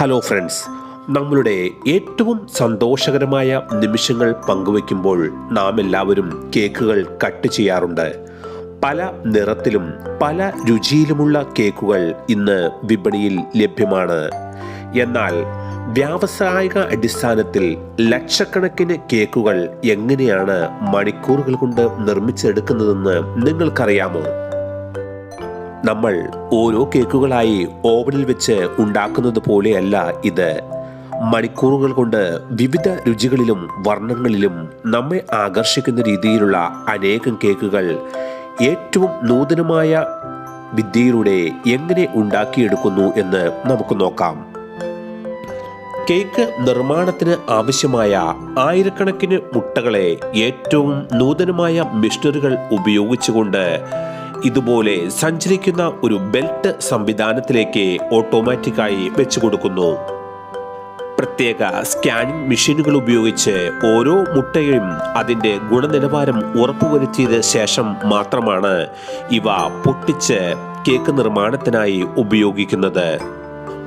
Hello friends നമ്മളുടെ ഏറ്റവും സന്തോഷകരമായ നിമിഷങ്ങൾ പങ്കുവെക്കുമ്പോൾ നാം എല്ലാവരും കേക്കുകൾ കട്ട് ചെയ്യാറുണ്ട്. പല നിറത്തിലും പല രുചിയിലുമുള്ള കേക്കുകൾ ഇന്ന് വിപണിയിൽ ലഭ്യമാണ്. എന്നാൽ വ്യാവസായിക അടിസ്ഥാനത്തിൽ ലക്ഷക്കണക്കിന് കേക്കുകൾ എങ്ങനെയാണ് മണിക്കൂറുകൾ കൊണ്ട് നിർമ്മിച്ചെടുക്കുന്നതെന്ന് നിങ്ങൾക്കറിയാമോ? നമ്മൾ ഓരോ കേക്കുകളായി ഓവനിൽ വെച്ച് ഉണ്ടാക്കുന്നത് പോലെയല്ല ഇത്. മണിക്കൂറുകൾ കൊണ്ട് വിവിധ രുചികളിലും വർണങ്ങളിലും നമ്മെ ആകർഷിക്കുന്ന രീതിയിലുള്ള അനേകം കേക്കുകൾ ഏറ്റവും നൂതനമായ വിദ്യയിലൂടെ എങ്ങനെ ഉണ്ടാക്കിയെടുക്കുന്നു എന്ന് നമുക്ക് നോക്കാം. കേക്ക് നിർമ്മാണത്തിന് ആവശ്യമായ ആയിരക്കണക്കിന് മുട്ടകളെ ഏറ്റവും നൂതനമായ മിഷനറികൾ ഉപയോഗിച്ചുകൊണ്ട് ഇതുപോലെ സഞ്ചരിക്കുന്ന ഒരു ബെൽറ്റ് സംവിധാനത്തിലേക്ക് ഓട്ടോമാറ്റിക്കായി വെച്ചു കൊടുക്കുന്നു പ്രത്യേക സ്കാനിംഗ് മെഷീനുകൾ ഉപയോഗിച്ച് ഓരോ മുട്ടയും അതിന്റെ ഗുണനിലവാരം ഉറപ്പുവരുത്തിയത് ശേഷം മാത്രമാണ് ഇവ പൊട്ടിച്ച് കേക്ക് നിർമ്മാണത്തിനായി ഉപയോഗിക്കുന്നത്.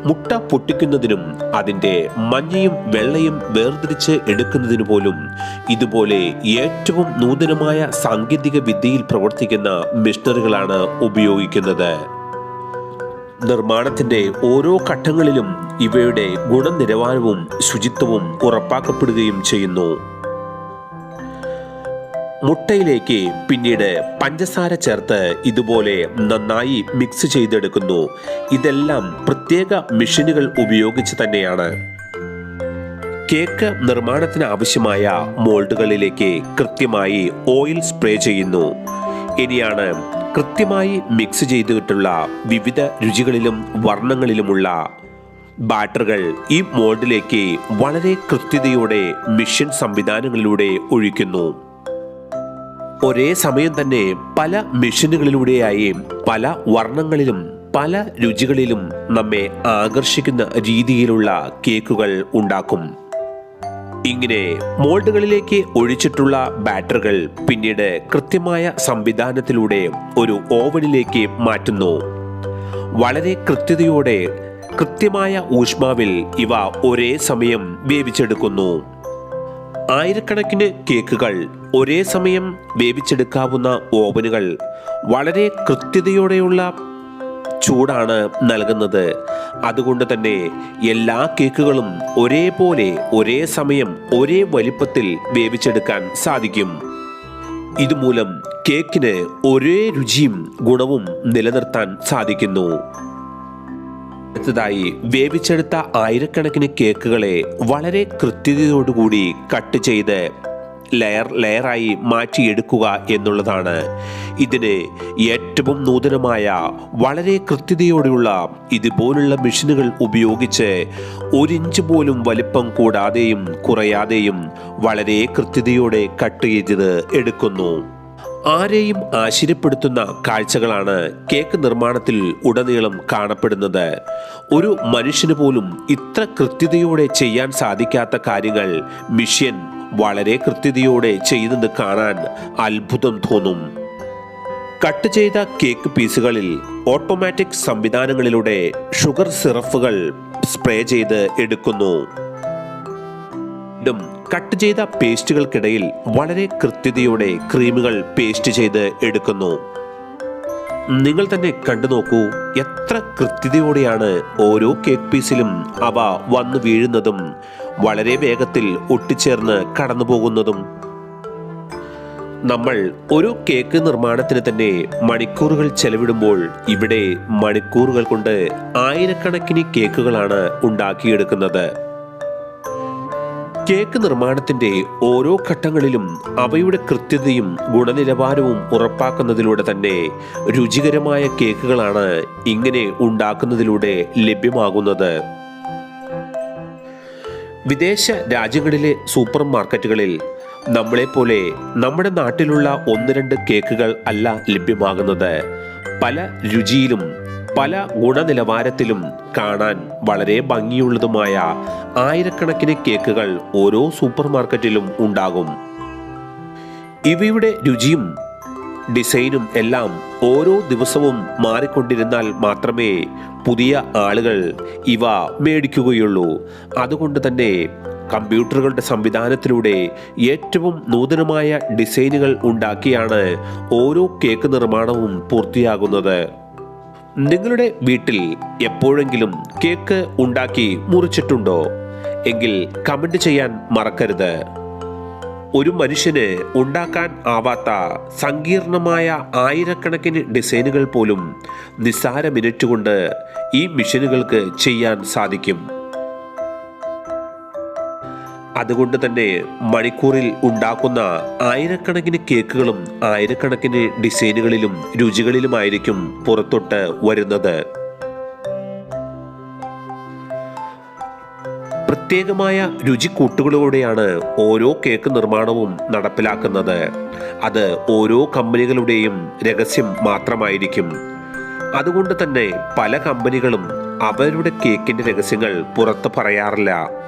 മുട്ട പൊട്ടിക്കുന്നതിനും അതിന്റെ മഞ്ഞയും വെള്ളയും വേർതിരിച്ച് എടുക്കുന്നതിനു പോലും ഇതുപോലെ ഏറ്റവും നൂതനമായ സാങ്കേതിക വിദ്യയിൽ പ്രവർത്തിക്കുന്ന മിഷണറികളാണ് ഉപയോഗിക്കുന്നത്. നിർമ്മാണത്തിന്റെ ഓരോ ഘട്ടങ്ങളിലും ഇവയുടെ ഗുണനിലവാരവും ശുചിത്വവും ഉറപ്പാക്കപ്പെടുകയും ചെയ്യുന്നു. മുട്ടയിലേക്ക് പിന്നീട് പഞ്ചസാര ചേർത്ത് ഇതുപോലെ നന്നായി മിക്സ് ചെയ്തെടുക്കുന്നു. ഇതെല്ലാം പ്രത്യേക മെഷീനുകൾ ഉപയോഗിച്ച് തന്നെയാണ്. കേക്ക് നിർമ്മാണത്തിന് ആവശ്യമായ മോൾഡുകളിലേക്ക് കൃത്യമായി ഓയിൽ സ്പ്രേ ചെയ്യുന്നു. ഇനിയാണ് കൃത്യമായി മിക്സ് ചെയ്തിട്ടുള്ള വിവിധ രുചികളിലും വർണങ്ങളിലുമുള്ള ബാറ്ററുകൾ ഈ മോൾഡിലേക്ക് വളരെ കൃത്യതയോടെ മിഷൻ സംവിധാനങ്ങളിലൂടെ ഒഴിക്കുന്നു. ഒരേ സമയം തന്നെ പല മെഷീനുകളിലൂടെയായി പല വർണങ്ങളിലും പല രുചികളിലും നമ്മെ ആകർഷിക്കുന്ന രീതിയിലുള്ള കേക്കുകൾ ഉണ്ടാക്കും. ഇങ്ങനെ മോൾഡുകളിലേക്ക് ഒഴിച്ചിട്ടുള്ള ബാറ്ററുകൾ പിന്നീട് കൃത്യമായ സംവിധാനത്തിലൂടെ ഒരു ഓവനിലേക്ക് മാറ്റുന്നു. വളരെ കൃത്യതയോടെ കൃത്യമായ ഊഷ്മാവിൽ ഇവ ഒരേ സമയം വേവിച്ചെടുക്കുന്നു. ആയിരക്കണക്കിന് കേക്കുകൾ ഒരേ സമയം വേവിച്ചെടുക്കാവുന്ന ഓവനുകൾ വളരെ കൃത്യതയോടെയുള്ള ചൂടാണ് നൽകുന്നത്. അതുകൊണ്ട് തന്നെ എല്ലാ കേക്കുകളും ഒരേപോലെ ഒരേ സമയം ഒരേ വലിപ്പത്തിൽ വേവിച്ചെടുക്കാൻ സാധിക്കും. ഇതുമൂലം കേക്കിന് ഒരേ രുചിയും ഗുണവും നിലനിർത്താൻ സാധിക്കുന്നു. അടുത്തതായി വേവിച്ചെടുത്ത ആയിരക്കണക്കിന് കേക്കുകളെ വളരെ കൃത്യതയോടുകൂടി കട്ട് ചെയ്ത് ലെയർ ലെയറായി മാറ്റിയെടുക്കുക എന്നുള്ളതാണ്. ഇതിന് ഏറ്റവും നൂതനമായ വളരെ കൃത്യതയോടെയുള്ള ഇതുപോലുള്ള മെഷീനുകൾ ഉപയോഗിച്ച് ഒരിഞ്ച് പോലും വലിപ്പം കൂടാതെയും കുറയാതെയും വളരെ കൃത്യതയോടെ കട്ട് ചെയ്ത് എടുക്കുന്നു. ആരെയും ആശ്ചര്യപ്പെടുത്തുന്ന കാഴ്ചകളാണ് കേക്ക് നിർമ്മാണത്തിൽ ഉടനീളം കാണപ്പെടുന്നത്. ഒരു മനുഷ്യന് പോലും ഇത്ര കൃത്യതയോടെ ചെയ്യാൻ സാധിക്കാത്ത കാര്യങ്ങൾ മിഷ്യൻ വളരെ കൃത്യതയോടെ ചെയ്യുന്നത് കാണാൻ അത്ഭുതം തോന്നും. കട്ട് ചെയ്ത കേക്ക് പീസുകളിൽ ഓട്ടോമാറ്റിക് സംവിധാനങ്ങളിലൂടെ ഷുഗർ സിറഫുകൾ സ്പ്രേ ചെയ്ത് എടുക്കുന്നു. കട്ട് ചെയ്ത പേസ്റ്റുകൾക്കിടയിൽ വളരെ കൃത്യതയോടെ ക്രീമുകൾ പേസ്റ്റ് ചെയ്ത് എടുക്കുന്നു. നിങ്ങൾ തന്നെ കണ്ടു നോക്കൂ എത്ര കൃത്യതയോടെയാണ് ഓരോ കേക്ക് പീസിലും അവ വന്നു വീഴുന്നതും വളരെ വേഗത്തിൽ ഒട്ടിച്ചേർന്ന് കടന്നു പോകുന്നതും നമ്മൾ ഒരു കേക്ക് നിർമ്മാണത്തിന് തന്നെ മണിക്കൂറുകൾ ചെലവിടുമ്പോൾ ഇവിടെ മണിക്കൂറുകൾ കൊണ്ട് ആയിരക്കണക്കിന് കേക്കുകളാണ് ഉണ്ടാക്കിയെടുക്കുന്നത്. കേക്ക് നിർമ്മാണത്തിന്റെ ഓരോ ഘട്ടങ്ങളിലും അവയുടെ കൃത്യതയും ഗുണനിലവാരവും ഉറപ്പാക്കുന്നതിലൂടെ തന്നെ രുചികരമായ കേക്കുകളാണ് ഇങ്ങനെ ഉണ്ടാക്കുന്നതിലൂടെ ലഭ്യമാകുന്നത്. വിദേശ രാജ്യങ്ങളിലെ സൂപ്പർ മാർക്കറ്റുകളിൽ നമ്മളെപ്പോലെ നമ്മുടെ നാട്ടിലുള്ള ഒന്ന് രണ്ട് കേക്കുകൾ അല്ല ലഭ്യമാകുന്നത്. പല രുചിയിലും പല ഗുണനിലവാരത്തിലും കാണാൻ വളരെ ഭംഗിയുള്ളതുമായ ആയിരക്കണക്കിന് കേക്കുകൾ ഓരോ സൂപ്പർ മാർക്കറ്റിലും ഉണ്ടാകും. ഇവയുടെ രുചിയും ഡിസൈനും എല്ലാം ഓരോ ദിവസവും മാറിക്കൊണ്ടിരുന്നാൽ മാത്രമേ പുതിയ ആളുകൾ ഇവ മേടിക്കുകയുള്ളൂ. അതുകൊണ്ട് തന്നെ കമ്പ്യൂട്ടറുകളുടെ സംവിധാനത്തിലൂടെ ഏറ്റവും നൂതനമായ ഡിസൈനുകൾ ഉണ്ടാക്കിയാണ് ഓരോ കേക്ക് നിർമ്മാണവും പൂർത്തിയാകുന്നത്. നിങ്ങളുടെ വീട്ടിൽ എപ്പോഴെങ്കിലും കേക്ക് ഉണ്ടാക്കി മുറിച്ചിട്ടുണ്ടോ? എങ്കിൽ കമന്റ് ചെയ്യാൻ മറക്കരുത്. ഒരു മനുഷ്യന് ഉണ്ടാക്കാൻ ആവാത്ത സങ്കീർണമായ ആയിരക്കണക്കിന് ഡിസൈനുകൾ പോലും നിസ്സാര മിനിറ്റ് കൊണ്ട് ഈ മെഷീനുകൾക്ക് ചെയ്യാൻ സാധിക്കും. അതുകൊണ്ട് തന്നെ മണിക്കൂറിൽ ഉണ്ടാക്കുന്ന ആയിരക്കണക്കിന് കേക്കുകളും ആയിരക്കണക്കിന് ഡിസൈനുകളിലും രുചികളിലുമായിരിക്കും പുറത്തോട്ട് വരുന്നത്. പ്രത്യേകമായ രുചിക്കൂട്ടുകളോടെയാണ് ഓരോ കേക്ക് നിർമ്മാണവും നടപ്പിലാക്കുന്നത്. അത് ഓരോ കമ്പനികളുടെയും രഹസ്യം മാത്രമായിരിക്കും. അതുകൊണ്ട് തന്നെ പല കമ്പനികളും അവരുടെ കേക്കിന്റെ രഹസ്യങ്ങൾ പുറത്ത് പറയാറില്ല.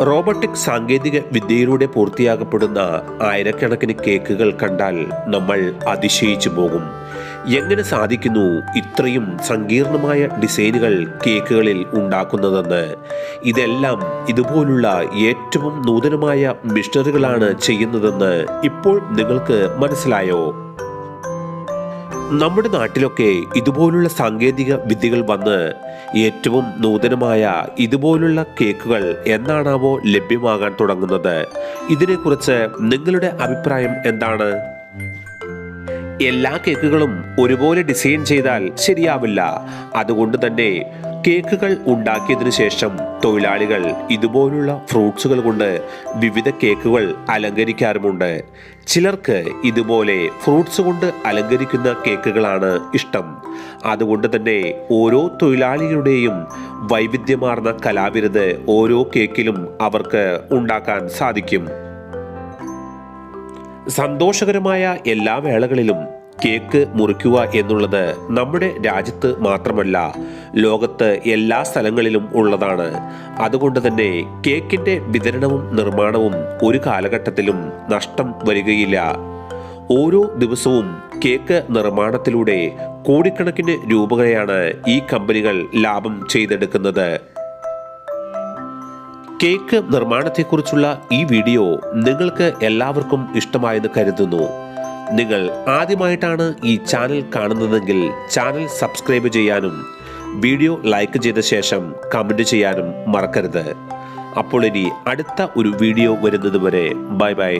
റോബോട്ടിക് സാങ്കേതിക വിദ്യയിലൂടെ പൂർത്തിയാകപ്പെടുന്ന ആയിരക്കണക്കിന് കേക്കുകൾ കണ്ടാൽ നമ്മൾ അതിശയിച്ചു പോകും. എങ്ങനെ സാധിക്കുന്നു ഇത്രയും സങ്കീർണമായ ഡിസൈനുകൾ കേക്കുകളിൽ ഉണ്ടാക്കുന്നതെന്ന്? ഇതെല്ലാം ഇതുപോലുള്ള ഏറ്റവും നൂതനമായ മിഷണറികളാണ് ചെയ്യുന്നതെന്ന് ഇപ്പോൾ നിങ്ങൾക്ക് മനസ്സിലായോ? നമ്മുടെ നാട്ടിലൊക്കെ ഇതുപോലുള്ള സാങ്കേതിക വിദ്യകൾ വന്ന് ഏറ്റവും നൂതനമായ ഇതുപോലുള്ള കേക്കുകൾ എന്നാണാവോ ലഭ്യമാകാൻ തുടങ്ങുന്നത്. ഇതിനെക്കുറിച്ച് നിങ്ങളുടെ അഭിപ്രായം എന്താണ്? എല്ലാ കേക്കുകളും ഒരുപോലെ ഡിസൈൻ ചെയ്താൽ ശരിയാവില്ല. അതുകൊണ്ട് തന്നെ കേക്കുകൾ ഉണ്ടാക്കിയതിനു ശേഷം തൊഴിലാളികൾ ഇതുപോലുള്ള ഫ്രൂട്ട്സുകൾ കൊണ്ട് വിവിധ കേക്കുകൾ അലങ്കരിക്കാറുമുണ്ട്. ചിലർക്ക് ഇതുപോലെ ഫ്രൂട്ട്സ് കൊണ്ട് അലങ്കരിക്കുന്ന കേക്കുകളാണ് ഇഷ്ടം. അതുകൊണ്ട് തന്നെ ഓരോ തൊഴിലാളികളുടെയും വൈവിധ്യമാർന്ന കലാവിരുത് ഓരോ കേക്കിലും അവർക്ക് ഉണ്ടാക്കാൻ സാധിക്കും. സന്തോഷകരമായ എല്ലാ വേളകളിലും കേക്ക് മുറിക്കുക എന്നുള്ളത് നമ്മുടെ രാജ്യത്ത് മാത്രമല്ല ലോകത്ത് എല്ലാ സ്ഥലങ്ങളിലും ഉള്ളതാണ്. അതുകൊണ്ട് തന്നെ കേക്കിന്റെ വിതരണവും നിർമ്മാണവും ഒരു കാലഘട്ടത്തിലും നഷ്ടം വരികയില്ല. ഓരോ ദിവസവും കേക്ക് നിർമ്മാണത്തിലൂടെ കോടിക്കണക്കിന് രൂപകളെയാണ് ഈ കമ്പനികൾ ലാഭം ചെയ്തെടുക്കുന്നത്. കേക്ക് നിർമ്മാണത്തെക്കുറിച്ചുള്ള ഈ വീഡിയോ നിങ്ങൾക്ക് എല്ലാവർക്കും ഇഷ്ടമായെന്ന് കരുതുന്നു. നിങ്ങൾ ആദ്യമായിട്ടാണ് ഈ ചാനൽ കാണുന്നതെങ്കിൽ ചാനൽ സബ്സ്ക്രൈബ് ചെയ്യാനും വീഡിയോ ലൈക്ക് ചെയ്ത ശേഷം കമന്റ് ചെയ്യാനും മറക്കരുത്. അപ്പോൾ ഇനി അടുത്ത ഒരു വീഡിയോ വരുന്നതുവരെ ബൈ ബൈ.